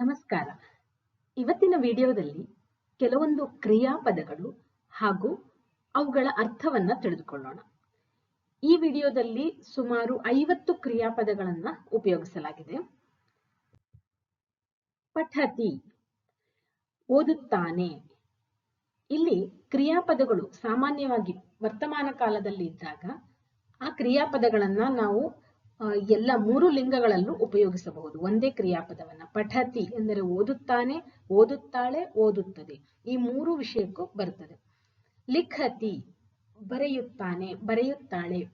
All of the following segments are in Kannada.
ನಮಸ್ಕಾರ. ಇವತ್ತಿನ ವಿಡಿಯೋದಲ್ಲಿ ಕೆಲವೊಂದು ಕ್ರಿಯಾಪದಗಳು ಹಾಗೂ ಅವುಗಳ ಅರ್ಥವನ್ನ ತಿಳಿದುಕೊಳ್ಳೋಣ. ಈ ವಿಡಿಯೋದಲ್ಲಿ ಸುಮಾರು ಐವತ್ತು ಕ್ರಿಯಾಪದಗಳನ್ನ ಉಪಯೋಗಿಸಲಾಗಿದೆ. ಪಠತಿ, ಓದುತ್ತಾನೆ. ಇಲ್ಲಿ ಕ್ರಿಯಾಪದಗಳು ಸಾಮಾನ್ಯವಾಗಿ ವರ್ತಮಾನ ಕಾಲದಲ್ಲಿ ಇದ್ದಾಗ ಆ ಕ್ರಿಯಾಪದಗಳನ್ನ ನಾವು ಎಲ್ಲ ಮೂರು ಲಿಂಗಗಳಲ್ಲೂ ಉಪಯೋಗಿಸಬಹುದು. ಒಂದೇ ಕ್ರಿಯಾಪದವನ್ನ. ಪಠತಿ ಎಂದರೆ ಓದುತ್ತಾನೆ, ಓದುತ್ತಾಳೆ, ಓದುತ್ತದೆ. ಈ ಮೂರು ವಿಷಯಕ್ಕೂ ಬರ್ತದೆ. ಲಿಖತಿ, ಬರೆಯುತ್ತಾನೆ, ಬರೆಯುತ್ತಾಳೆ.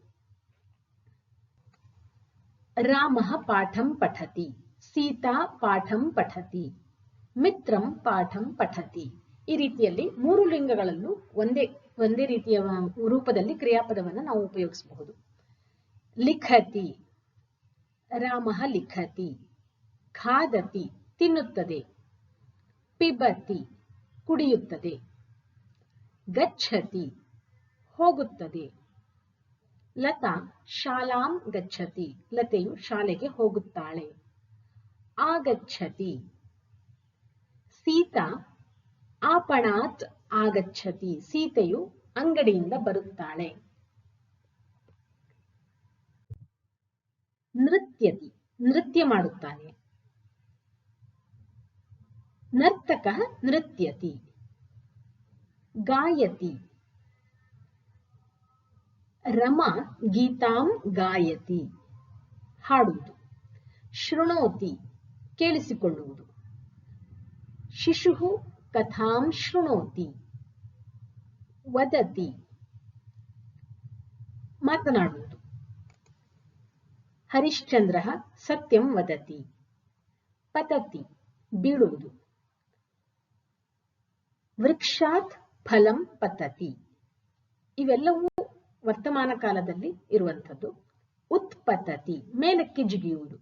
ರಾಮ ಪಾಠಂ ಪಠತಿ, ಸೀತಾ ಪಾಠಂ ಪಠತಿ, ಮಿತ್ರಂ ಪಾಠಂ ಪಠತಿ. ಈ ರೀತಿಯಲ್ಲಿ ಮೂರು ಲಿಂಗಗಳಲ್ಲೂ ಒಂದೇ ಒಂದೇ ರೀತಿಯ ರೂಪದಲ್ಲಿ ಕ್ರಿಯಾಪದವನ್ನು ನಾವು ಉಪಯೋಗಿಸಬಹುದು. ಲಿಖತಿ ರಾಮ ಲಿಖತಿ, ಖಾದತಿ ತಿನ್ನುತ್ತದೆ, ಪಿಬತಿ ಕುಡಿಯುತ್ತದೆ, ಗಚ್ಚತಿ ಹೋಗುತ್ತದೆ. ಲತಾ ಶಾಲಾಂ ಗಚ್ಚತಿ, ಲತೆಯು ಶಾಲೆಗೆ ಹೋಗುತ್ತಾಳೆ. ಆಗಚ್ಚತಿ, ಸೀತಾ ಆಪಣಾತ್ ಆಗಚ್ಚತಿ, ಸೀತೆಯು ಅಂಗಡಿಯಿಂದ ಬರುತ್ತಾಳೆ. ನೃತ್ಯತಿ, ನೃತ್ಯ ಮಾಡುತ್ತಾನೆ. ನರ್ತಕ ನೃತ್ಯತಿ, ಗಾಯತಿ, ರಮಾ ಗೀತಾಂ ಗಾಯತಿ, ಹಾಡುವುದು. ಶೃಣೋತಿ, ಕೇಳಿಸಿಕೊಳ್ಳುವುದು. ಶಿಶು ಕಥಾಂ ಶೃಣೋತಿ, ವದತಿ, ಮಾತನಾಡುವುದು. ಹರಿಶ್ಚಂದ್ರ ಸತ್ಯಂ ವದತಿ. ಪತತಿ, ಬೀಳುವುದು. ವೃಕ್ಷಾತ್ ಫಲಂ ಪತತಿ. ಇವೆಲ್ಲವೂ ವರ್ತಮಾನ ಕಾಲದಲ್ಲಿ ಇರುವಂಥದ್ದು. ಉತ್ಪತತಿ, ಮೇಲಕ್ಕೆ ಜಿಗಿಯುವುದು.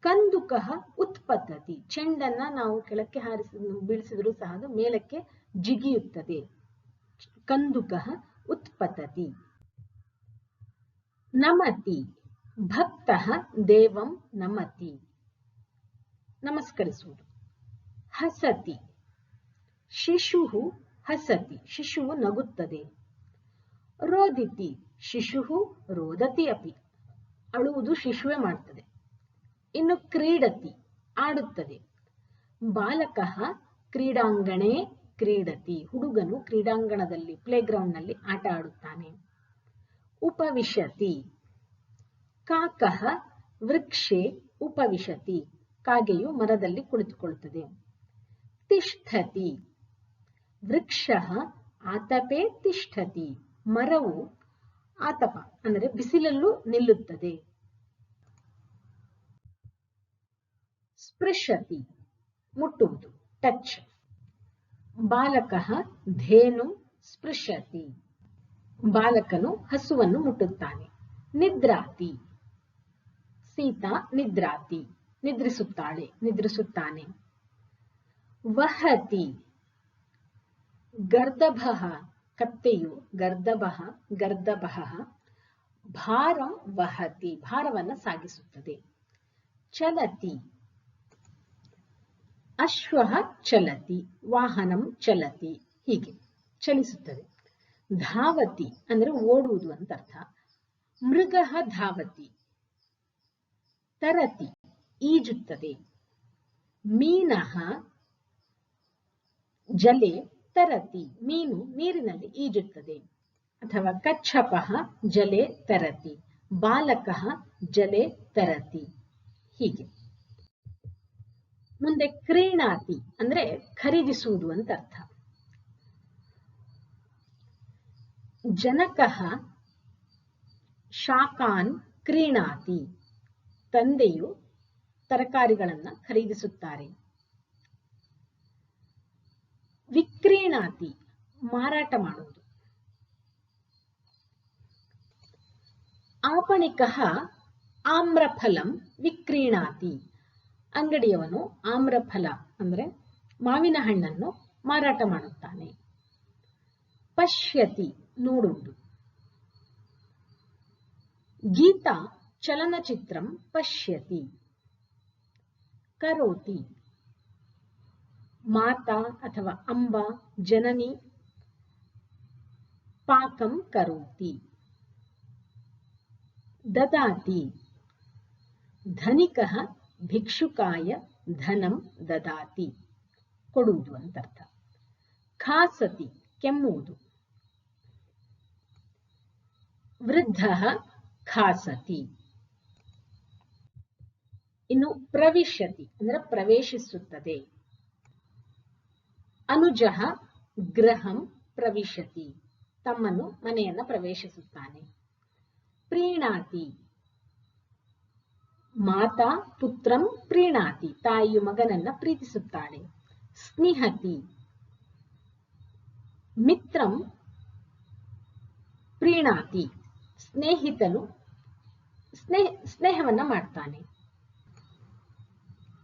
ಕಂದುಕಃ ಉತ್ಪತತಿ, ಚೆಂಡನ್ನ ನಾವು ಕೆಳಕ್ಕೆ ಹಾರಿಸಿ ಬೀಳಿಸಿದ್ರು ಸಹ ಅದು ಮೇಲಕ್ಕೆ ಜಿಗಿಯುತ್ತದೆ. ಕಂದುಕಃ ಉತ್ಪತತಿ. ನಮತಿ ಭಕ್ತ ದೇವಂ ನಮತಿ. ನಮಸ್ಕರಿಸುವುದು. ಹಸತಿ. ಶಿಶು ಹಸತಿ. ಶಿಶುವು ನಗುತ್ತದೆ. ರೋದಿತಿ. ಶಿಶು ರೋದತಿ ಅಪಿ. ಅಳುವುದು ಶಿಶುವೆ ಮಾಡುತ್ತದೆ ಇನ್ನು ಕ್ರೀಡತಿ. ಆಡುತ್ತದೆ. ಬಾಲಕ ಕ್ರೀಡಾಂಗಣೆ ಕ್ರೀಡತಿ. ಹುಡುಗನು ಕ್ರೀಡಾಂಗಣದಲ್ಲಿ ಪ್ಲೇಗ್ರೌಂಡ್ನಲ್ಲಿ ಆಟ ಆಡುತ್ತಾನೆ. ಉಪವಿಶತಿ. ಕಾಕಃ ವೃಕ್ಷೆ ಉಪವಿಶತಿ. ಕಾಗೆಯು ಮರದಲ್ಲಿ ಕುಳಿತುಕೊಳ್ಳುತ್ತದೆ. ತಿಷ್ಠತಿ. ವೃಕ್ಷ ಆತಪೇ ತಿಷ್ಠತಿ. ಮರವು ಆತಪ, ಅಂದರೆ ಬಿಸಿಲಲ್ಲೂ ನಿಲ್ಲುತ್ತದೆ. ಸ್ಪೃಶತಿ, ಮುಟ್ಟುವುದು, ಟಚ್. ಬಾಲಕ ಧೇನು, ಸ್ಪೃಶತಿ. ಬಾಲಕನು ಹಸುವನ್ನು ಮುಟ್ಟುತ್ತಾನೆ. ನಿದ್ರಾತಿ. ಸೀತಾ ನಿದ್ರಾತಿ, ನಿದ್ರಿಸುತ್ತಾಳೆ, ನಿದ್ರಿಸುತ್ತಾನೆ. ವಹತಿ, ಗರ್ದಭಃ, ಕತ್ತೆಯು ಗರ್ದಭ ಗರ್ದಭ. ಭಾರಂ ವಹತಿ, ಭಾರವನ್ನ ಸಾಗಿಸುತ್ತದೆ. ಚಲತಿ, ಅಶ್ವ ಚಲತಿ, ವಾಹನಂ ಚಲತಿ, ಹೀಗೆ ಚಲಿಸುತ್ತದೆ. ಧಾವತಿ ಅಂದ್ರೆ ಓಡುವುದು ಅಂತ ಅರ್ಥ. ಮೃಗ ಧಾವತಿ ತರತಿ, ಈಜುತ್ತದೆ. ಮೀನಃ ಜಲೆ ತರತಿ, ಮೀನು ನೀರಿನಲ್ಲಿ ಈಜುತ್ತದೆ. ಅಥವಾ ಕಚ್ಚಪ ಜಲೆ ತರತಿ ಬಾಲಕ ಜಲೆ ತರತಿ. ಹೀಗೆ. ಮುಂದೆ ಕ್ರೀಣಾತಿ ಅಂದ್ರೆ ಖರೀದಿಸುವುದು ಅಂತ ಅರ್ಥ. ಜನಕಃ ಶಾಖಾನ್ ಕ್ರೀಣಾತಿ. ತಂದೆಯು ತರಕಾರಿಗಳನ್ನು ಖರೀದಿಸುತ್ತಾರೆ. ವಿಕ್ರೀಣಾತಿ ಮಾರಾಟ ಮಾಡುವುದು. ಆಪಣಿಕಃ ಆಮ್ರಫಲಂ ವಿಕ್ರೀಣಾತಿ. ಅಂಗಡಿಯವನು ಆಮ್ರಫಲ ಅಂದ್ರೆ ಮಾವಿನ ಹಣ್ಣನ್ನು ಮಾರಾಟ ಮಾಡುತ್ತಾನೆ. ಪಶ್ಯತಿ ನೋಡುವುದು. ಗೀತಾ ಚಲನಚಿತ್ರಂ ಪಶ್ಯತಿ. ಕರೋತಿ. ಮಾತಾ ಅಥವಾ ಅಂಬ, ಜನನಿ. ಪಾಕಂ ಕರೋತಿ. ದದಾತಿ. ಧನಿಕಃ ಭಿಕ್ಷುಕಾಯ ಧನಂ ದದಾತಿ. ಕೊಡುವುದು ಅಂತ ಅರ್ಥ ಖಾಸತಿ, ಕೆಮ್ಮುವುದು. ವೃದ್ಧ ಖಾಸತಿ. ಇನ್ನು ಪ್ರವಿಶ್ಯತಿ ಅಂದ್ರೆ ಪ್ರವೇಶಿಸುತ್ತದೆ. ಅನುಜಃ ಗೃಹಂ ಪ್ರವಿಶತಿ, ತಮ್ಮನ್ನು ಮನೆಯನ್ನ ಪ್ರವೇಶಿಸುತ್ತಾನೆ. ಪ್ರೀಣಾತಿ, ಮಾತಾ ಪುತ್ರಂ ಪ್ರೀಣಾತಿ, ತಾಯಿಯು ಮಗನನ್ನ ಪ್ರೀತಿಸುತ್ತಾಳೆ. ಸ್ನಿಹತಿ, ಮಿತ್ರಂ ಪ್ರೀಣಾತಿ, ಸ್ನೇಹಿತನು ಸ್ನೇಹ, ಸ್ನೇಹವನ್ನ ಮಾಡ್ತಾನೆ.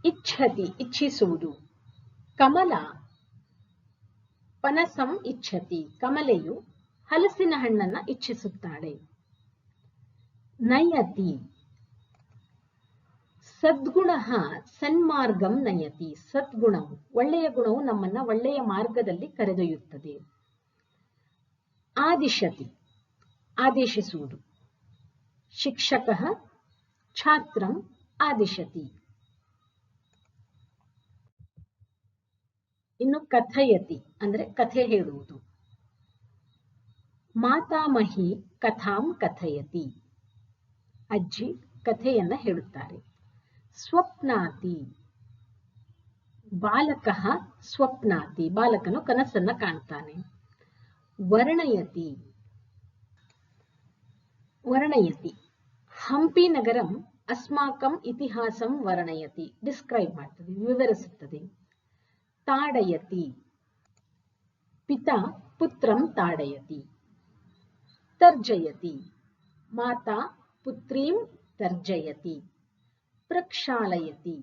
ಇಚ್ಛತಿ, ಇಚ್ಛಿಸುವುದು. ಕಮಲ, ಪನಸಂ ಇಚ್ಛತಿ. ಕಮಲೆಯು ಹಲಸಿನ ಹಣ್ಣನ್ನ ಇಚ್ಛಿಸುತ್ತಾಳೆ. ನಯತಿ. ಸದ್ಗುಣ ಸನ್ಮಾರ್ಗಂ ನಯತಿ. ಸದ್ಗುಣವು, ಒಳ್ಳೆಯ ಗುಣವು ನಮ್ಮನ್ನ ಒಳ್ಳೆಯ ಮಾರ್ಗದಲ್ಲಿ ಕರೆದೊಯ್ಯುತ್ತದೆ. ಆದಿಶತಿ, ಆದೇಶಿಸುವುದು. ಶಿಕ್ಷಕ, ಛಾತ್ರಂ ಆದಿಶತಿ. ಇನ್ನು ಕಥಯತಿ, ಅಂದ್ರೆ ಕಥೆ ಹೇಳುವುದು. ಮಾತಾಮಹಿ ಕಥಾಂ ಕಥಯತಿ. ಅಜ್ಜಿ ಕಥೆಯನ್ನ ಹೇಳುತ್ತಾರೆ. ಸ್ವಪ್ನಾತಿ. ಬಾಲಕ ಸ್ವಪ್ನಾತಿ. ಬಾಲಕನು ಕನಸನ್ನ ಕಾಣ್ತಾನೆ. ವರ್ಣಯತಿ. ವರ್ಣಯತಿ. ಹಂಪಿ ನಗರಂ ಅಸ್ಮಾಕಂ ಇತಿಹಾಸಂ ವರ್ಣಯತಿ. ಡಿಸ್ಕ್ರೈಬ್ ಮಾಡ್ತದೆ, ವಿವರಿಸುತ್ತದೆ. ತಾಡಯತಿ. ಪಿತಾ ಪುತ್ರಂ ತಾಡಯತಿ. ತರ್ಜಯತಿ. ಮಾತಾ ಪುತ್ರೀಂ ತರ್ಜಯತಿ. ಪ್ರಕ್ಷಾಳಯತಿ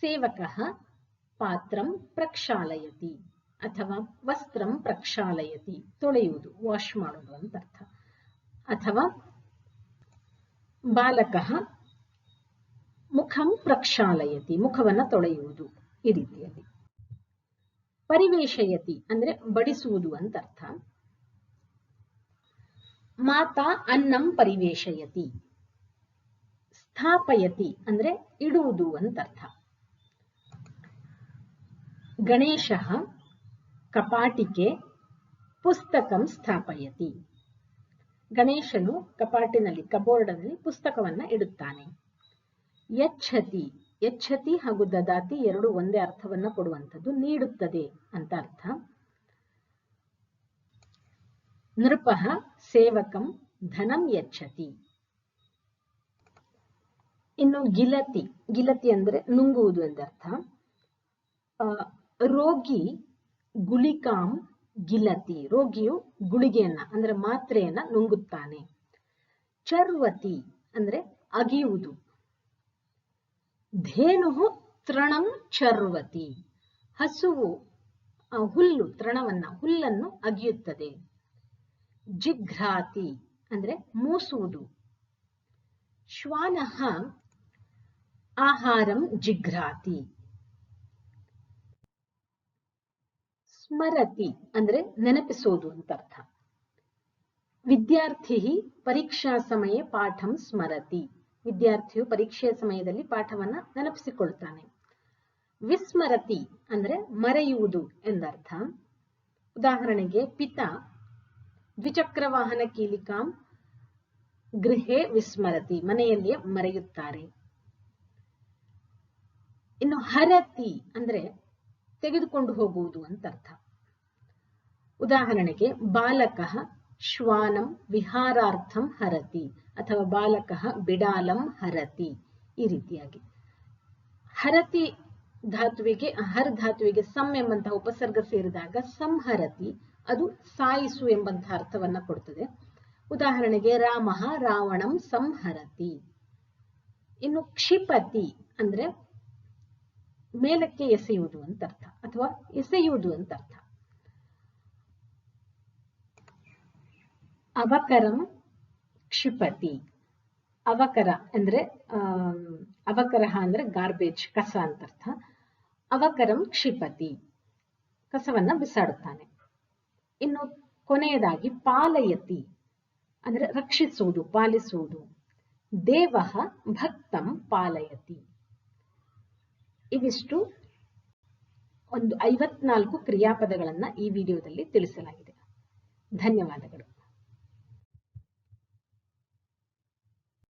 ಸೇವಕಃ ಪಾತ್ರಂ ಪ್ರಕ್ಷಾಳಯತಿ ಅಥವಾ ವಸ್ತ್ರಂ ಪ್ರಕ್ಷಾಳಯತಿ ತೊಳೆಯುವುದು, ವಾಶ್ ಮಾಡುವುದು ಅಂತ ಅರ್ಥ. ಅಥವಾ ಬಾಲಕಃ ಮುಖಂ ಪ್ರಕ್ಷಾಳಯತಿ ಮುಖವನ್ನು ತೊಳೆಯುವುದು ಈ ರೀತಿಯಲ್ಲಿ. ಪರಿವೇಶಯತಿ ಅಂದ್ರೆ ಬಡಿಸುವುದು ಅಂತ ಅರ್ಥ. ಮಾತಾ ಅನ್ನಂ ಪರಿವೇಶಯತಿ ಸ್ಥಾಪಯತಿ ಅಂದ್ರೆ ಇಡುವುದು ಅಂತ ಅರ್ಥ. ಗಣೇಶ ಕಪಾಟಿಕೆ ಪುಸ್ತಕಂ ಸ್ಥಾಪಯತಿ. ಗಣೇಶನು ಕಪಾಟಿನಲ್ಲಿ ಕಬೋರ್ಡ್ನಲ್ಲಿ ಪುಸ್ತಕವನ್ನ ಇಡುತ್ತಾನೆ. ಯಚ್ಛತಿ ಯಚ್ಛತಿ ಹಾಗೂ ದದಾತಿ ಎರಡು ಒಂದೇ ಅರ್ಥವನ್ನ ಕೊಡುವಂಥದ್ದು ನೀಡುತ್ತದೆ ಅಂತ ಅರ್ಥ. ನೃಪಃ ಸೇವಕಂ ಧನಂ ಯಚ್ಛತಿ. ಇನ್ನು ಗಿಲತಿ ಗಿಲತಿ ಅಂದ್ರೆ ನುಂಗುವುದು ಎಂದರ್ಥ ರೋಗಿ ಗುಳಿಕಾಂ ಗಿಲತಿ, ರೋಗಿಯು ಗುಳಿಗೆಯನ್ನ ಅಂದ್ರೆ ಮಾತ್ರೆಯನ್ನ ನುಂಗುತ್ತಾನೆ. ಚರ್ವತಿ ಅಂದ್ರೆ ಅಗಿಯುವುದು. ಧೇನು ತೃಣಂ ಚರ್ವತಿ. ಹಸುವು ಹುಲ್ಲು, ತೃಣವನ್ನ, ಹುಲ್ಲನ್ನು ಅಗಿಯುತ್ತದೆ. ಜಿಘ್ರಾತಿ ಅಂದ್ರೆ ಮೂಸುವುದು. ಶ್ವಾನಃ ಆಹಾರಂ ಜಿಘ್ರಾತಿ. ಸ್ಮರತಿ ಅಂದ್ರೆ ನೆನಪಿಸೋದು ಅಂತ ಅರ್ಥ. ವಿದ್ಯಾರ್ಥಿ ಪರೀಕ್ಷಾ ಸಮಯ ಪಾಠಂ ಸ್ಮರತಿ. ವಿದ್ಯಾರ್ಥಿಯು ಪರೀಕ್ಷೆಯ ಸಮಯದಲ್ಲಿ ಪಾಠವನ್ನ ನೆನಪಿಸಿಕೊಳ್ತಾನೆ ವಿಸ್ಮರತಿ ಅಂದ್ರೆ ಮರೆಯುವುದು ಎಂದರ್ಥ. ಉದಾಹರಣೆಗೆ, ಪಿತಾ, ದ್ವಿಚಕ್ರ ವಾಹನ ಕೀಲಿಕಾಂ ಗೃಹೇ ವಿಸ್ಮರತಿ, ಮನೆಯಲ್ಲಿಯೇ ಮರೆಯುತ್ತಾರೆ. ಇನ್ನು ಹರತಿ ಅಂದ್ರೆ ತೆಗೆದುಕೊಂಡು ಹೋಗುವುದು ಅಂತ ಅರ್ಥ ಉದಾಹರಣೆಗೆ, ಬಾಲಕ ಶ್ವಾನಂ ವಿಹಾರಾರ್ಥಂ ಹರತಿ ಅಥವಾ ಬಾಲಕ ಬಿಡಾಲಂ ಹರತಿ ಈ ರೀತಿಯಾಗಿ. ಹರತಿ ಧಾತುವಿಗೆ, ಹರ್ ಧಾತುವಿಗೆ ಸಂ ಎಂಬಂತಹ ಉಪಸರ್ಗ ಸೇರಿದಾಗ ಸಂಹರತಿ ಅದು ಸಾಯಿಸು ಎಂಬಂತಹ ಅರ್ಥವನ್ನ ಕೊಡ್ತದೆ. ಉದಾಹರಣೆಗೆ ರಾಮ ರಾವಣಂ ಸಂಹರತಿ ಇನ್ನು ಕ್ಷಿಪತಿ ಅಂದ್ರೆ ಮೇಲಕ್ಕೆ ಎಸೆಯುವುದು ಅಂತ ಅರ್ಥ ಅಥವಾ ಎಸೆಯುವುದು ಅಂತ ಅರ್ಥ. ಅವಕರಂ ಕ್ಷಿಪತಿ. ಅವಕರ ಅಂದ್ರೆ ಅವಕರಹ ಅಂದ್ರೆ ಗಾರ್ಬೇಜ್ ಕಸ ಅಂತ ಅರ್ಥ. ಅವಕರಂ ಕ್ಷಿಪತಿ. ಕಸವನ್ನ ಬಿಸಾಡುತ್ತಾನೆ. ಇನ್ನು ಕೊನೆಯದಾಗಿ ಪಾಲಯತಿ. ಅಂದ್ರೆ ರಕ್ಷಿಸುವುದು, ಪಾಲಿಸುವುದು. ದೇವ ಭಕ್ತಂ ಪಾಲಯತಿ. ಇವಿಷ್ಟು ಒಂದು ಐವತ್ನಾಲ್ಕು ಕ್ರಿಯಾಪದಗಳನ್ನ ಈ ವಿಡಿಯೋದಲ್ಲಿ ತಿಳಿಸಲಾಗಿದೆ. ಧನ್ಯವಾದಗಳು.